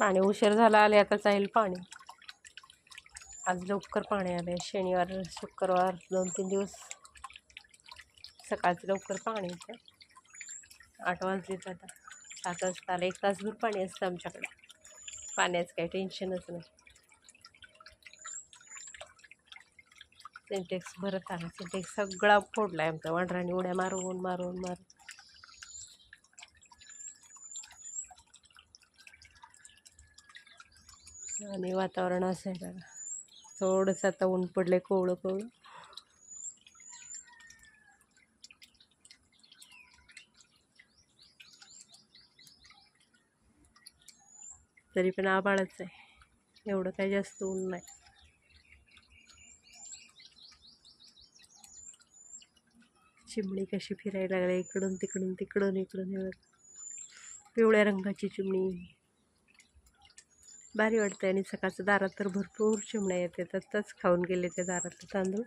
पाणी उशीर झाला आले आता जाईल पाणी. आज लवकर पाणी आले शनिवार शुक्रवार दोन तीन दिवस. सकाळचं लवकर पाणी येतं. आठ वाजलेत आता सात वाजता आलं. एक तासभर पाणी असतं आमच्याकडे. पाण्याचं काही टेन्शनच नाही. सिंटेक्स भरत आला सिंटेक्स सगळा फोडला आहे आमचा. वांढराने उड्या मारून मारून मारून. आणि वातावरण असं आहे बघा. थोडंसं आता ऊन पडलं आहे कोवळं कोवळं. तरी पण आभाळच आहे. एवढं काही जास्त ऊन नाही. चिमणी कशी फिरायला लागली इकडून तिकडून तिकडून इकडून पिवळ्या रंगाची चिमणी. भारी वाटतं आणि सकाळचं दारात तर भरपूर चिमण्या येते. तत्ताच खाऊन गेले त्या दारातलं तांदूळ.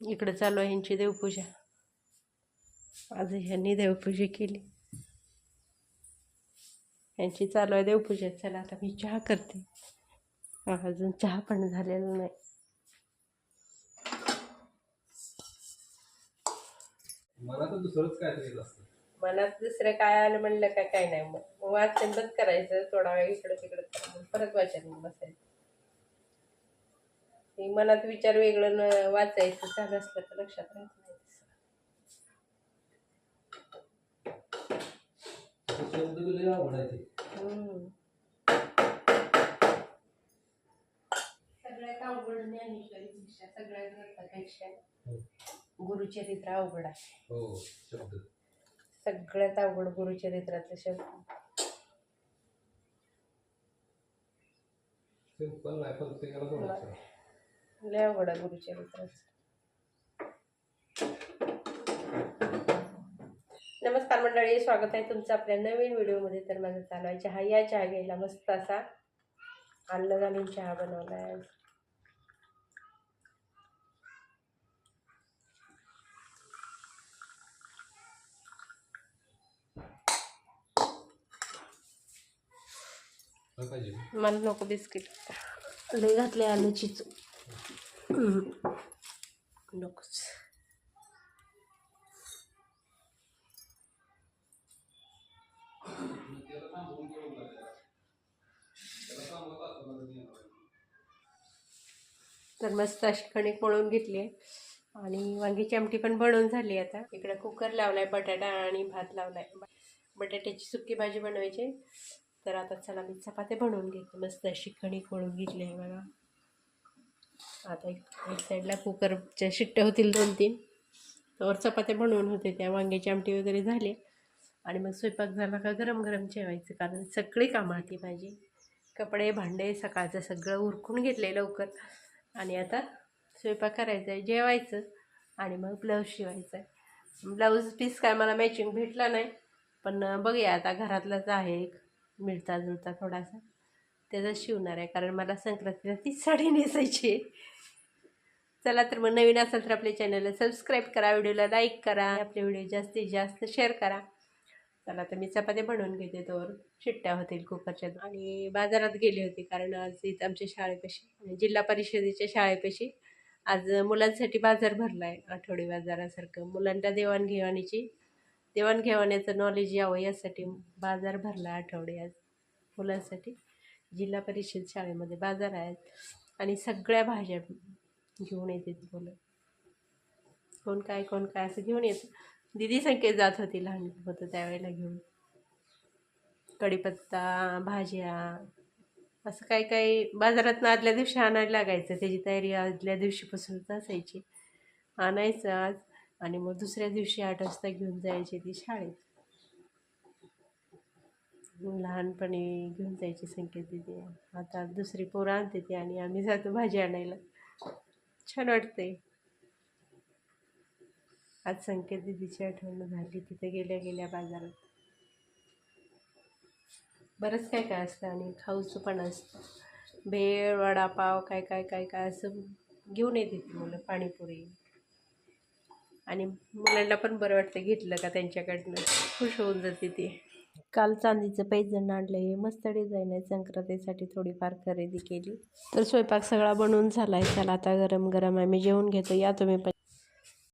इकडं चालू आहे ह्यांची देवपूजा. आज ह्यांनी देवपूजा केली. यांची चालू आहे देवपूजा. चला आता मी चहा करते. अजून चहा पण झालेला नाही. मला तर दुसरंच काहीतरी येत असतं. मनात दुसरं काय आलं म्हणलं काय काय नाही मग. वाचन बंद करायचं थोडा वेळ इकडं तिकडं करायचं परत वाचन बसायचं मनात विचार वेगळं न वाचायचं चालू असलं तर लक्षात राहत नाही शब्द तुला हम्म. सगळ्यात अवघड ज्ञानेश्वरी शिक्षा सगळ्यात गुरुचरित्र अवघड आहे. हो शब्द. सगळ्यात अवघड गुरुचरित्रातले शब्द. सिंपल नाही प्रत्येकाला समजतं लय अवघड आहे गुरुचरित्राचं नमस्कार मंडळी स्वागत आहे तुमचं आपल्या नवीन व्हिडिओमध्ये. तर माझं चालू आहे चहा. या चहा घ्यायला मस्त असा घालून चहा बनवला आहे मला नको बिस्किट. लय घातले आलं चिचू. नकोच. तर मस्त अशी कणिक मळून घेतली आहे. आणि वांगीची आमटी पण बनवून झाली आता. इकडे कुकर लावलाय बटाटा आणि भात लावलाय. बटाट्याची सुकी भाजी बनवायची तर आता चला मी चपात्या बनवून घेते. मस्त अशी कणिक खोळून घेतली आहे बघा. आता एक साईडला कुकरच्या शिट्ट्या होतील दोन तीन. तर चपात्या बनवून होते. त्या वांग्याची आमटी वगैरे झाली. आणि मग स्वयंपाक झाला का गरम गरम जेवायचं. कारण सगळी कामं होती माझी. कपडे भांडे सकाळचं सगळं उरकून घेतले लवकर. आणि आता स्वयंपाक करायचा आहे जेवायचं. आणि मग ब्लाऊज शिवायचा आहे. ब्लाऊज पीस काय मला मॅचिंग भेटला नाही. पण बघूया आता घरातलाच आहे एक. मिळता जुळता थोडासा. त्याचा शिवणार आहे कारण मला संक्रांतीला तीच साडी नेसायची चला तर मग नवीन असेल तर आपल्या चॅनलला सबस्क्राईब करा व्हिडिओला लाईक करा आपले व्हिडिओ जास्तीत जास्त शेअर करा. चला तर मी चपात्या बनवून घेते तोवर. शिट्ट्या होतील कुकरच्या. आणि बाजारात गेली होती कारण आज इथं आमच्या शाळेपाशी म्हणजे जिल्हा परिषदेच्या शाळेपाशी आज मुलांसाठी बाजार भरला आहे आठवडी बाजारासारखं. मुलांच्या देवाणघेवाणीची देवाणघेवाणीचं नॉलेज यावं यासाठी बाजार भरला आठवडे आज मुलांसाठी. जिल्हा परिषद शाळेमध्ये बाजार आहेत आणि सगळ्या भाज्या घेऊन येतात मुलं. कोण काय कोण काय असं घेऊन येतं. दिदी संख्येत जात होती लहान होतं त्यावेळेला घेऊन. कढीपत्ता भाज्या असं काही काही बाजारातनं आदल्या दिवशी आणायला लागायचं. त्याची तयारी आदल्या दिवशीपासूनच असायची. आणायचं आज. आणि मग दुसऱ्या दिवशी आठ वाजता घेऊन जायची ती शाळेत. लहानपणी घेऊन जायची संकेत दिदी आता दुसरी पोरं आणते ती आणि आम्ही जातो भाजी आणायला. छान वाटते आज संकेत दिदीची आठवण झाली. तिथे गेल्या गेल्या बाजारात. बरंच काय काय असतं आणि खाऊचं पण असतं. भेळ वडापाव काय काय काय काय असं घेऊन येते ती मुलं पाणीपुरी. आणि मुलांना पण बरं वाटतं घेतलं का त्यांच्याकडनं. खुश होऊन जाते ती. काल चांदीचं पैजण आणलं आहे मस्त डिझाईन आहे. संक्रांतीसाठी थोडीफार खरेदी केली. तर स्वयंपाक सगळा बनवून झाला आहे चला आता गरम गरम आम्ही जेवून घेतो. या तुम्ही पण.